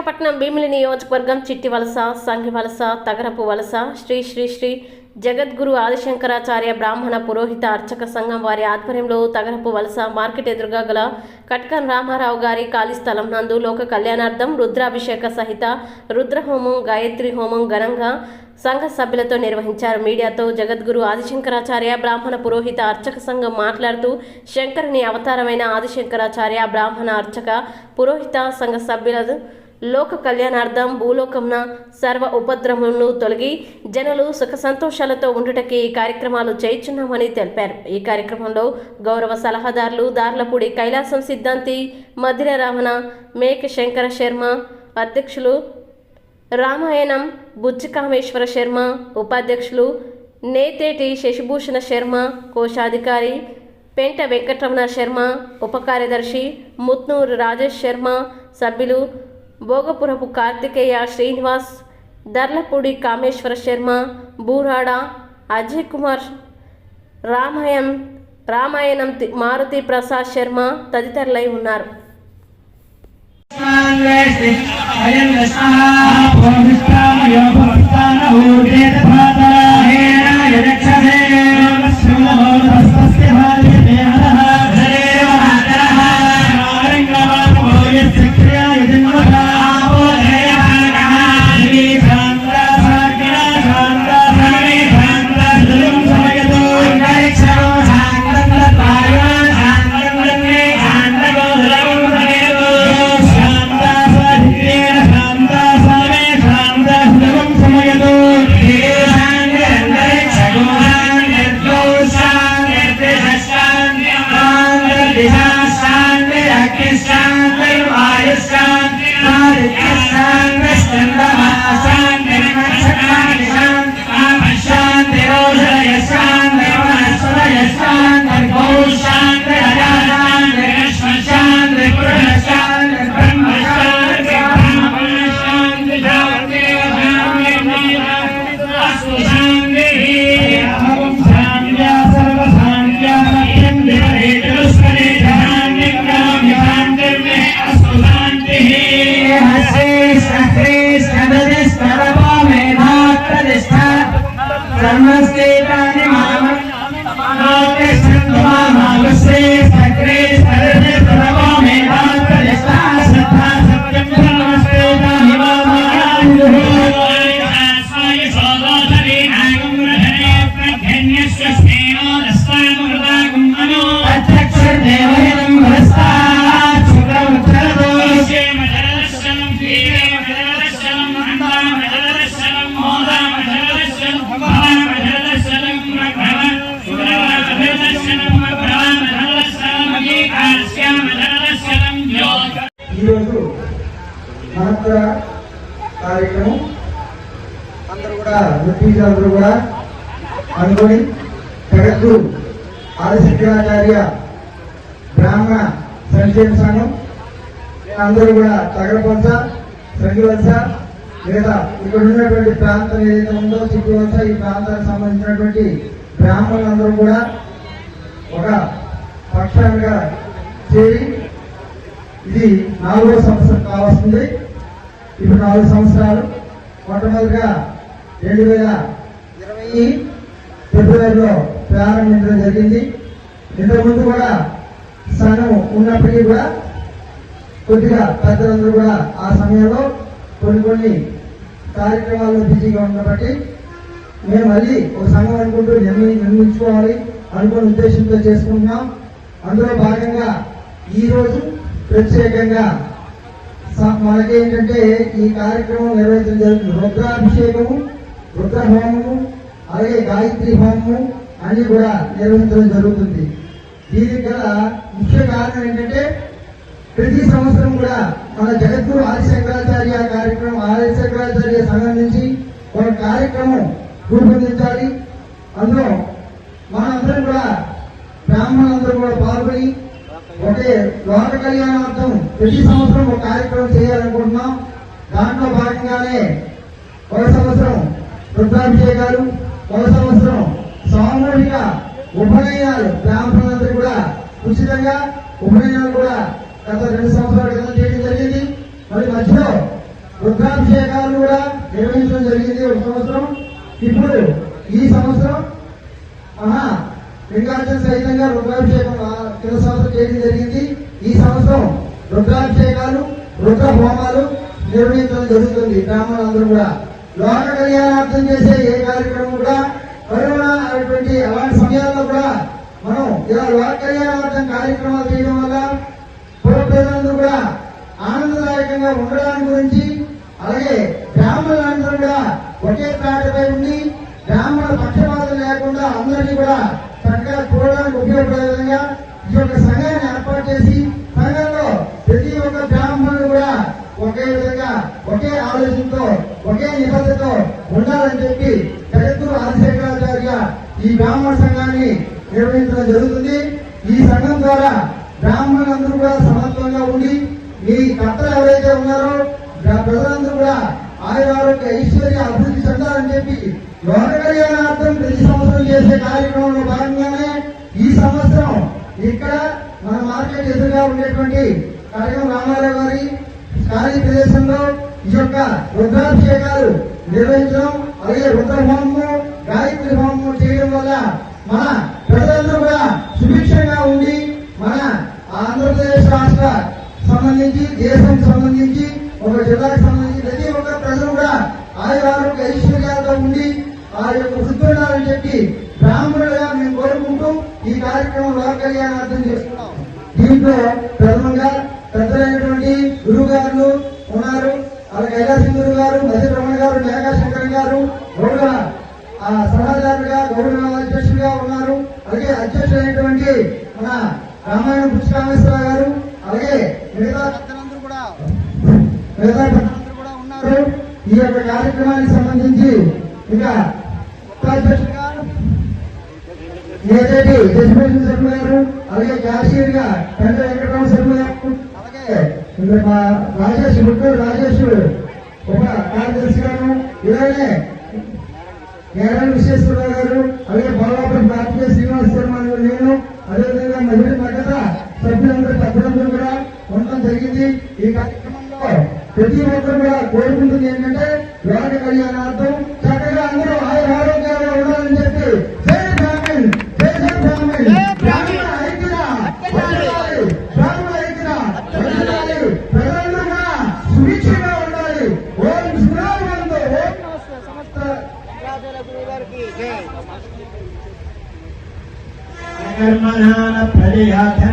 విశాఖపట్నం భీమిలి నియోజకవర్గం చిట్టి వలస సంఘి వలస తగరపు వలస శ్రీ శ్రీ శ్రీ జగద్గురు ఆదిశంకరాచార్య బ్రాహ్మణ పురోహిత అర్చక సంఘం వారి ఆధ్వర్యంలో తగరపు వలస మార్కెట్ ఎదురుగా గల కట్కన్ రామారావు గారి ఖాళీ స్థలం నందు లోక కళ్యాణార్థం రుద్రాభిషేక సహిత రుద్రహోమం గాయత్రి హోమం ఘనంగా సంఘ సభ్యులతో నిర్వహించారు. మీడియాతో జగద్గురు ఆదిశంకరాచార్య బ్రాహ్మణ పురోహిత అర్చక సంఘం మాట్లాడుతూ శంకరుని అవతారమైన ఆదిశంకరాచార్య బ్రాహ్మణ అర్చక పురోహిత సంఘ సభ్యుల లోక కళ్యాణార్థం భూలోకమున సర్వ ఉపద్రవములను తొలగి జనులు సుఖ సంతోషాలతో ఉండుటకి ఈ కార్యక్రమాలు చేయుచున్నామని తెలిపారు. ఈ కార్యక్రమంలో గౌరవ సలహాదారులు దార్లపూడి కైలాసం సిద్ధాంతి మధిర రమణ మేక శంకర శర్మ అధ్యక్షులు రామాయణం బుజ్జికామేశ్వర శర్మ ఉపాధ్యక్షులు నేతేటి శశిభూషణ శర్మ కోశాధికారి పెంట వెంకటరమణ శర్మ ఉపకార్యదర్శి ముత్నూరు రాజేష్ శర్మ సభ్యులు భోగపురపు కార్తికేయ శ్రీనివాస్ దర్లపూడి కామేశ్వర శర్మ బూరాడ అజయ్ కుమార్ రామాయణం రామాయణం మారుతి ప్రసాద్ శర్మ తదితరులై ఉన్నారు. ఈరోజు కూడా కూడా అనుకొని జగద్గురు ఆదిశంకరాచార్య బ్రాహ్మణ సంక్షేమ సంఘం అందరూ కూడా తగలపలస సంగివలస లేదా ఇక్కడ ఉన్నటువంటి ప్రాంతం ఏదైతే ఉందో చిక్కువలస ఈ ప్రాంతానికి సంబంధించినటువంటి బ్రాహ్మణులందరూ కూడా ఒక పక్షాలుగా చేరి ఇది నాలుగో సంవత్సరం కావస్తుంది ఇప్పుడు నాలుగు సంవత్సరాలు. మొట్టమొదటిగా రెండు వేల ఇరవై ఫిబ్రవరిలో ప్రారంభించడం జరిగింది. ఇంతకుముందు కూడా సంఘం ఉన్నప్పటికీ కూడా కొద్దిగా పెద్దలందరూ కూడా ఆ సమయంలో కొన్ని కొన్ని కార్యక్రమాల్లో బిజీగా ఉన్నప్పటికీ మేము మళ్ళీ ఒక సంఘం అనుకుంటూ నిర్మించుకోవాలి అనుకున్న ఉద్దేశంతో చేసుకుంటున్నాం. అందులో భాగంగా ఈరోజు ప్రత్యేకంగా స- మనకేంటంటే ఈ కార్యక్రమం నిర్వహించడం జరుగుతుంది. రుద్రాభిషేకము రుద్ర హోమము అలాగే గాయత్రి హోమము అన్ని కూడా నిర్వహించడం జరుగుతుంది. దీనికి గల ముఖ్య కారణం ఏంటంటే ప్రతి సంవత్సరం కూడా మన జగద్గురు ఆదిశంకరాచార్య కార్యక్రమం ఆదిశంకరాచార్య సంఘం నుంచి ఒక కార్యక్రమం రూపొందించాలి. అందులో మనందరం కూడా బ్రాహ్మణులందరూ కూడా పాల్గొని ఒకే లోక కళ్యాణార్థం ప్రతి సంవత్సరం ఒక కార్యక్రమం చేయాలనుకుంటున్నాం. దాంట్లో భాగంగానే ఒక సంవత్సరం రుద్రాభిషేకాలు ఒక సంవత్సరం సామూహిక ఉపనయనాలు బ్రాహ్మణులందరూ కూడా ఉచితంగా ఉపనయనాలు కూడా గత రెండు సంవత్సరాల క్రితం చేయడం జరిగింది. మరి మధ్యలో రుద్రాభిషేకాలు కూడా నిర్వహించడం జరిగింది ఒక సంవత్సరం. ఇప్పుడు ఈ సంవత్సరం మహా లింగార్జున సహితంగా రుద్రాభిషేకం కింద సంవత్సరం చేయడం జరిగింది. ఈ సంవత్సరం రుద్రాభిషేకాలు రుద్ర హోమాలు నిర్వహించడం జరుగుతుంది. బ్రాహ్మణులందరూ కూడా లోక కళ్యాణార్థం చేసే ఏ కార్యక్రమం కూడా కరోనా అనేటువంటి అలాంటి సమయాల్లో కూడా మనం ఇలా లోక కళ్యాణార్థం కార్యక్రమాలు చేయడం వల్ల ప్రజలందరూ కూడా ఆనందదాయకంగా ఉండడానికి గురించి అలాగే బ్రాహ్మణులందరూ కూడా ఒకే తాటిపై ఉండి బ్రాహ్మణ పక్షపాతం లేకుండా అందరినీ కూడా చక్కగా చూడడానికి ఉపయోగపడే విధంగా ఈ యొక్క సంఘాన్ని ఏర్పాటు చేసి సంఘంలో ప్రతి ఒక్క బ్రాహ్మణుడు కూడా ఒకే విధంగా ఒకే ఆలోచనతో ఒకే ఉండాలని చెప్పి జగద్గురు ఆదిశేఖరాచార్య ఈ బ్రాహ్మణ సంఘాన్ని నిర్వహించడం జరుగుతుంది. ఈ సంఘం ద్వారా బ్రాహ్మణులందరూ కూడా సమత్వంగా ఉండి మీ కర్తలు ఎవరైతే ఉన్నారో ప్రజలందరూ కూడా ఆయన ఆరోగ్య ఐశ్వర్య అభివృద్ధి చెందాలని చెప్పి లోక కళ్యాణార్థం ప్రతి సంవత్సరం చేసే కార్యక్రమంలో భాగంగానే ఈ సంవత్సరం ఇక్కడ మన మార్కెట్ ఎదురుగా ఉండేటువంటి కడగం రామారావు గారి ఖాళీ ప్రదేశంలో ఈ యొక్క రుద్రాభిషేకాలు నిర్వహించడం అలాగే రుద్రహోమము గాయత్రి హోమము చేయడం వల్ల మన ప్రజలందరూ కూడా సుభిక్షంగా ఉండి మన ఆంధ్రప్రదేశ్ రాష్ట్ర సంబంధించి దేశం సంబంధించి ఒక జిల్లాకు సంబంధించి ప్రతి ఒక్క ప్రజలు కూడా ఆయన ఆరోగ్య ఐశ్వర్యాలతో ఉండి ఆ యొక్క వృద్ధుడాలని చెప్పి బ్రాహ్మణులుగా మేము కోరుకుంటూ ఈ కార్యక్రమం లోక కళ్యాణార్థం చేస్తున్నాం. దీంట్లో ప్రథమంగా పెద్దలైనటువంటి గురువు గారు ఉన్నారు. అలాగే కైలాసింగురు గారు మధ్య రమణ గారు మేఘా శంకర్ గారు గౌరవ సలహాదారుగా గౌరవ అధ్యక్షులుగా ఉన్నారు. అలాగే అధ్యక్షులైనటువంటి మన రామాయణ పుష్కామేశ్వర గారు అలాగే మిగతా పెద్దలందరూ కూడా మిగతా పెద్దలందరూ కూడా ఉన్నారు. ఈ యొక్క కార్యక్రమానికి సంబంధించి ఇంకా ఉపాధ్యక్షులుగా ఏదైతే శర్మ గారు అలాగే క్యాషియర్గా పెద్ద వెంకటరామ శర్మ గారు ఇంకా మా రాజేష్ ముట్టూరు రాజేష్ ఒక కార్యదర్శి గారు ఇలాగే కేరళ విశ్వేశ్వరరావు గారు అలాగే బాలాపురం భారతీయ శ్రీనివాస్ శర్మ గారు నేను అదేవిధంగా మహిళ మగత సభ్యులందరూ పెద్దలందరూ కూడా ఉండటం జరిగింది. ఈ కార్యక్రమంలో ప్రతి ఒక్కరు కూడా కోరుకుంటుంది ఏంటంటే లోక కళ్యాణార్థం कर्मणान प्रजयाधनेन